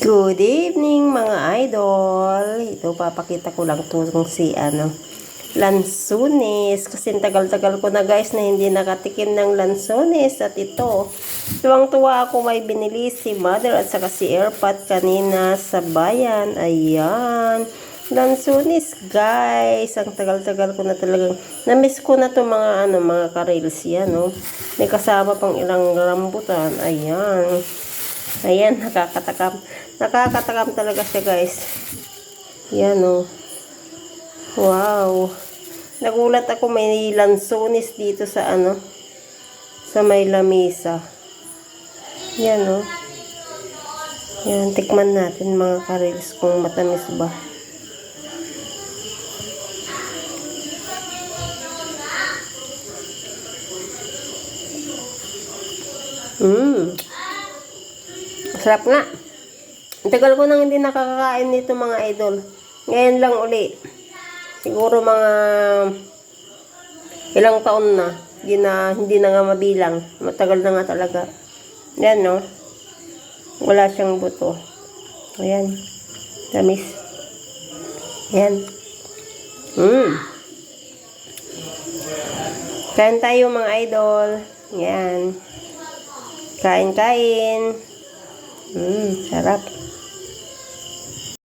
Good evening mga idol. Ito papakita ko lang itong si ano, lansunis. Kasi tagal-tagal ko na guys na hindi nakatikim ng lansunis. At ito, tuwang-tuwa ako may binili si mother at saka si airpot kanina sa bayan. Ayan. Lansunis guys. Ang tagal-tagal ko na talagang, na-miss ko na to mga ano, mga karels yan. No? May kasama pang ilang rambutan. Ayan. Ayan, nakakatakam. Nakakatakam talaga siya, guys. Yan, oh. Wow. Nagulat ako may lansones dito sa ano, sa may lamisa. Yan, oh. Yan, tikman natin mga karils kung matamis ba. Mmm. Sarap nga. Tagal ko nang hindi nakakakain nito mga idol. Ngayon lang uli. Siguro mga ilang taon na. Hindi na, hindi na nga mabilang. Matagal na nga talaga. Yan no. Wala siyang buto. Ayan. Tamis. Ayan. Mmm. Kain tayo mga idol. Yan. Kain-kain. Mmm, sarap.